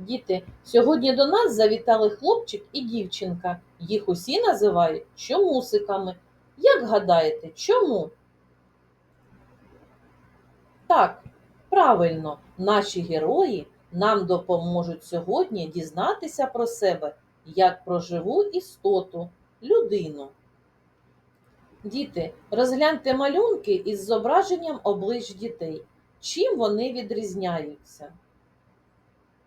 Діти, сьогодні до нас завітали хлопчик і дівчинка. Їх усі називають чомусиками. Як гадаєте, чому? Так, правильно, наші герої нам допоможуть сьогодні дізнатися про себе як про живу істоту, людину. Діти, розгляньте малюнки із зображенням облич дітей. Чим вони відрізняються?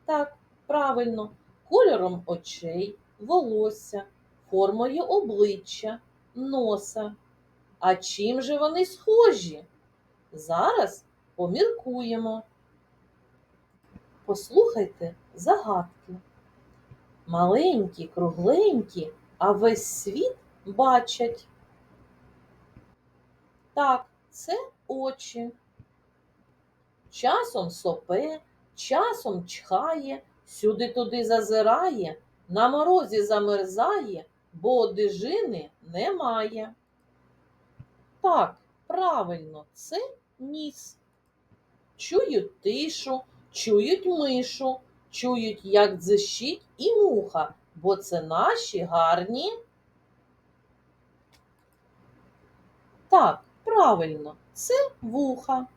Так, правильно, кольором очей, волосся, формою обличчя, носа. А чим же вони схожі? Зараз поміркуємо. Послухайте загадки. Маленькі, кругленькі, а весь світ бачать. Так, це очі. Часом сопе, часом чхає, сюди-туди зазирає, на морозі замерзає, бо одежини немає. Так, правильно, це ніс. Чують тишу, чують мишу, чують, як дзищить і муха, бо це наші гарні. Так, правильно, це вуха.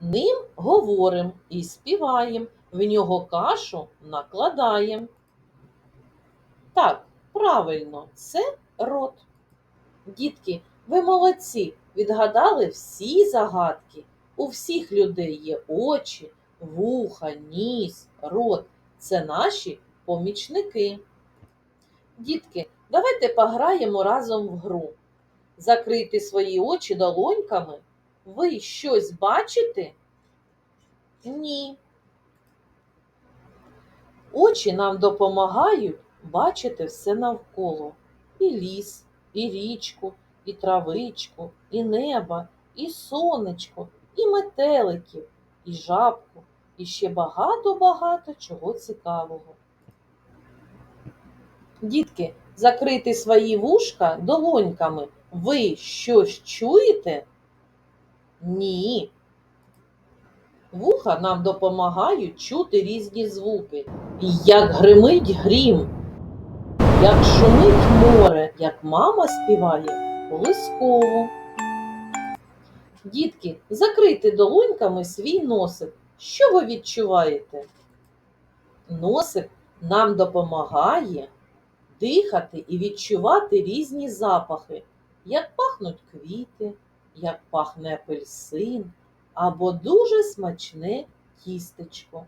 Ним говорим і співаєм, в нього кашу накладаєм. Так, правильно, це рот. Дітки, ви молодці, відгадали всі загадки. У всіх людей є очі, вуха, ніс, рот. Це наші помічники. Дітки, давайте пограємо разом в гру. Закрийте свої очі долоньками. Ви щось бачите? Ні. Очі нам допомагають бачити все навколо. І ліс, і річку, і травичку, і небо, і сонечко, і метеликів, і жабку, і ще багато-багато чого цікавого. Дітки, закрийте свої вушка долоньками. Ви щось чуєте? Ні. Вуха нам допомагають чути різні звуки. Як гримить грім, як шумить море, як мама співає колисково. Дітки, закрийте долоньками свій носик. Що ви відчуваєте? Носик нам допомагає дихати і відчувати різні запахи, як пахнуть квіти, як пахне апельсин або дуже смачне тістечко.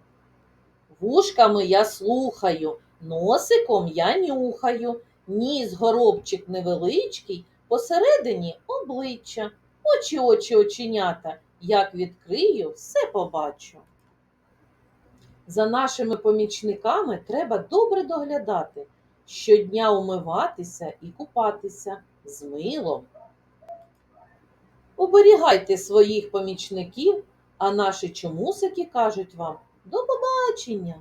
Вушками я слухаю, носиком я нюхаю, ніс горобчик невеличкий, посередині обличчя, очі очі оченята, як відкрию, все побачу. За нашими помічниками треба добре доглядати, щодня умиватися і купатися з милом. Оберігайте своїх помічників, а наші чомусики кажуть вам до побачення!